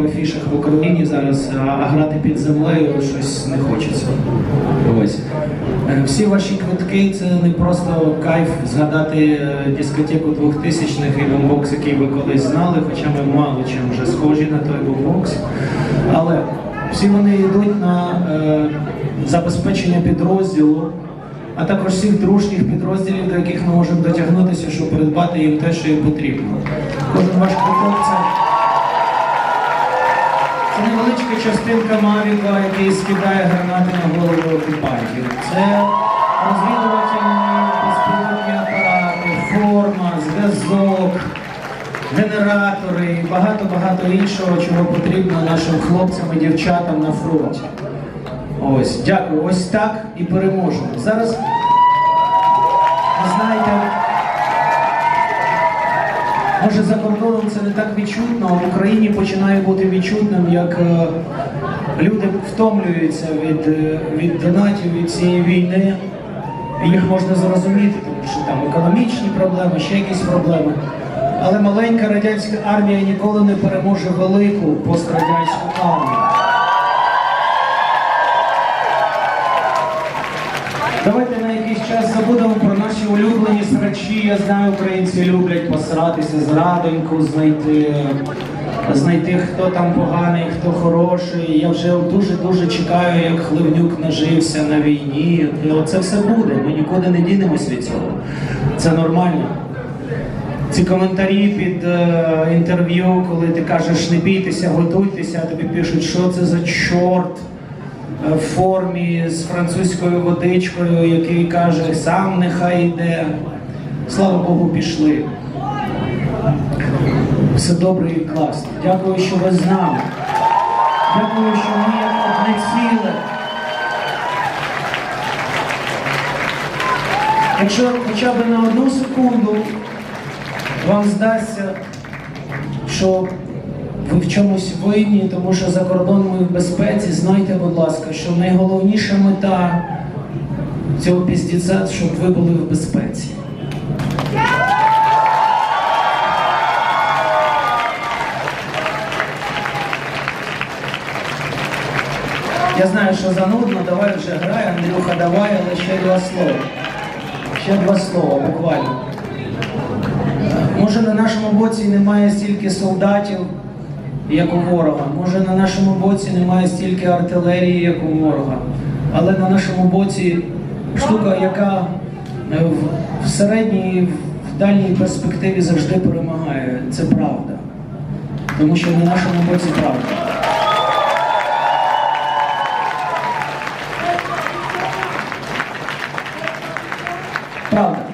по афішах в Україні зараз, а грати під землею щось не хочеться. Ось. Е, Всі ваші квитки це не просто кайф згадати е, дискотеку 2000-х і бомбокс, який ви колись знали, хоча ми мало чим вже схожі на той бомбокс. Але всі вони йдуть на е, забезпечення підрозділу, а також всіх дружніх підрозділів, до яких ми можемо дотягнутися, щоб придбати їм те, що їм потрібно. Кожен ваш квиток це. Невеличка частинка Мавіка, який скидає гранати на голову окупантів. Це розвідувальні безпілотні апарати, форма, зв'язок, генератори і багато-багато іншого, чого потрібно нашим хлопцям і дівчатам на фронті. Ось, дякую. Ось так і переможемо. Зараз, ви знаєте, Може за кордоном це не так відчутно, а в Україні починає бути відчутним, як е, люди втомлюються від, е, від донатів від цієї війни. Їх можна зрозуміти, тому що там економічні проблеми, ще якісь проблеми. Але маленька радянська армія ніколи не переможе велику пострадянську армію. Давайте на якийсь час забудемо улюблені срачі. Я знаю, українці люблять посратися, зрадоньку знайти, знайти, хто там поганий, хто хороший. Я вже дуже-дуже чекаю, як Хливнюк нажився на війні. І оце все буде. Ми нікуди не дінемось від цього. Це нормально. Ці коментарі під е, інтерв'ю, коли ти кажеш не бійтеся, готуйтеся, а тобі пишуть, що це за чорт в формі з французькою водичкою, який каже, сам нехай йде. Слава Богу, пішли. Все добре і класно. Дякую, що ви з нами. Дякую, що ми одне ціле. Якщо хоча б на одну секунду вам здасться, що ви в чомусь винні, тому що за кордоном ми в безпеці, знайте, будь ласка, що найголовніша мета цього піздіця, щоб ви були в безпеці. Я знаю, що занудно, давай вже грай, Андрюха, давай, але ще два слова. Ще два слова, буквально. Може на нашому боці немає стільки солдатів, як у ворога. Може на нашому боці немає стільки артилерії, як у ворога. Але на нашому боці штука, яка е, в, середній, в дальній перспективі завжди перемагає. Це правда. Тому що на нашому боці правда. Правда.